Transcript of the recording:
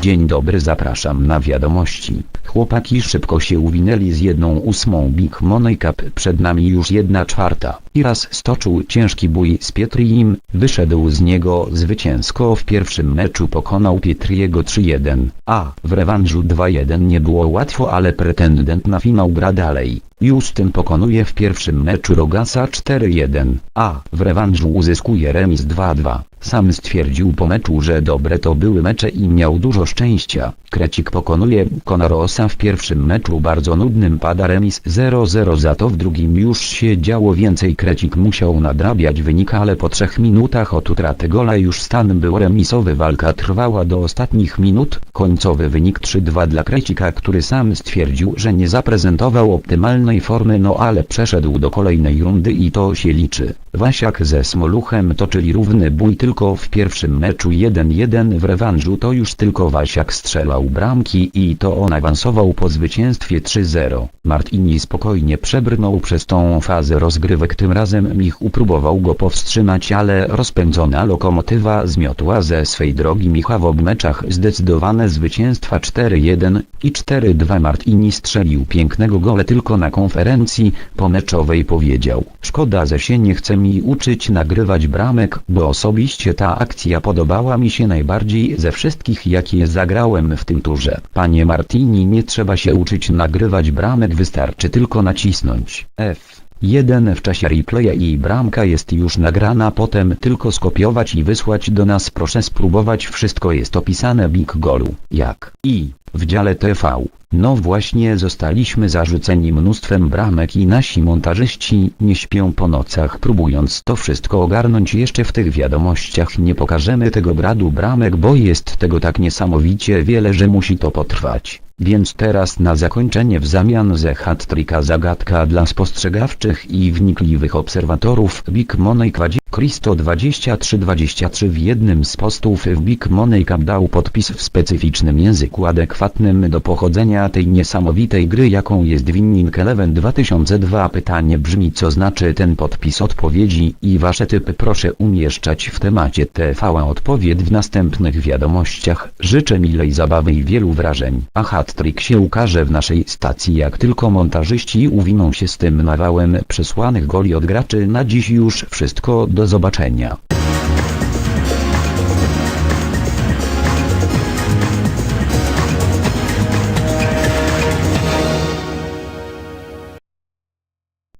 Dzień dobry zapraszam na wiadomości. Chłopaki szybko się uwinęli z jedną ósmą Big Money Cup przed nami już jedna czwarta. I raz stoczył ciężki bój z Pietriem, wyszedł z niego zwycięsko w pierwszym meczu pokonał Pietriego 3-1, a w rewanżu 2-1 nie było łatwo ale pretendent na finał gra dalej. Justyn pokonuje w pierwszym meczu Rogasa 4-1, a w rewanżu uzyskuje remis 2-2. Sam stwierdził po meczu, że dobre to były mecze i miał dużo szczęścia. Krecik pokonuje Konarosa w pierwszym meczu bardzo nudnym pada remis 0-0 za to w drugim już się działo więcej. Krecik musiał nadrabiać wynik ale po trzech minutach od utraty gola już stan był remisowy. Walka trwała do ostatnich minut, końcowy wynik 3-2 dla Krecika który sam stwierdził, że nie zaprezentował optymalnej formy no ale przeszedł do kolejnej rundy i to się liczy. Wasiak ze Smoluchem toczyli równy bój tylko w pierwszym meczu 1-1 w rewanżu. To już tylko Wasiak strzelał bramki i to on awansował po zwycięstwie 3-0. Martini spokojnie przebrnął przez tą fazę rozgrywek. Tym razem Mich upróbował go powstrzymać ale rozpędzona lokomotywa zmiotła ze swej drogi Micha w meczach zdecydowane zwycięstwa 4-1 i 4-2 Martini strzelił pięknego gole tylko na konferencji pomeczowej powiedział. Szkoda że się nie chce mi uczyć nagrywać bramek bo osobiście ta akcja podobała mi się najbardziej ze wszystkich jakie zagrałem w tym turze. Panie Martini nie trzeba się uczyć nagrywać bramek wystarczy tylko nacisnąć F. 1 w czasie replaya i bramka jest już nagrana potem tylko skopiować i wysłać do nas. Proszę spróbować wszystko jest opisane Big Golu. Jak? I? W dziale TV. No właśnie zostaliśmy zarzuceni mnóstwem bramek i nasi montażyści nie śpią po nocach próbując to wszystko ogarnąć. Jeszcze w tych wiadomościach nie pokażemy tego gradu bramek bo jest tego tak niesamowicie wiele że musi to potrwać. Więc teraz na zakończenie w zamian ze hat zagadka dla spostrzegawczych i wnikliwych obserwatorów Big Money Kwadzi Cristo 2323 w jednym z postów w Big Money Cup dał podpis w specyficznym języku adekwatnym do pochodzenia tej niesamowitej gry jaką jest Winning Eleven 2002 Pytanie brzmi co znaczy ten podpis odpowiedzi i wasze typy? Proszę umieszczać w temacie TV odpowiedź w następnych wiadomościach. Życzę milej zabawy i wielu wrażeń a hat-trick się ukaże w naszej stacji jak tylko montażyści uwiną się z tym nawałem przesłanych goli od graczy na dziś już wszystko do zobaczenia.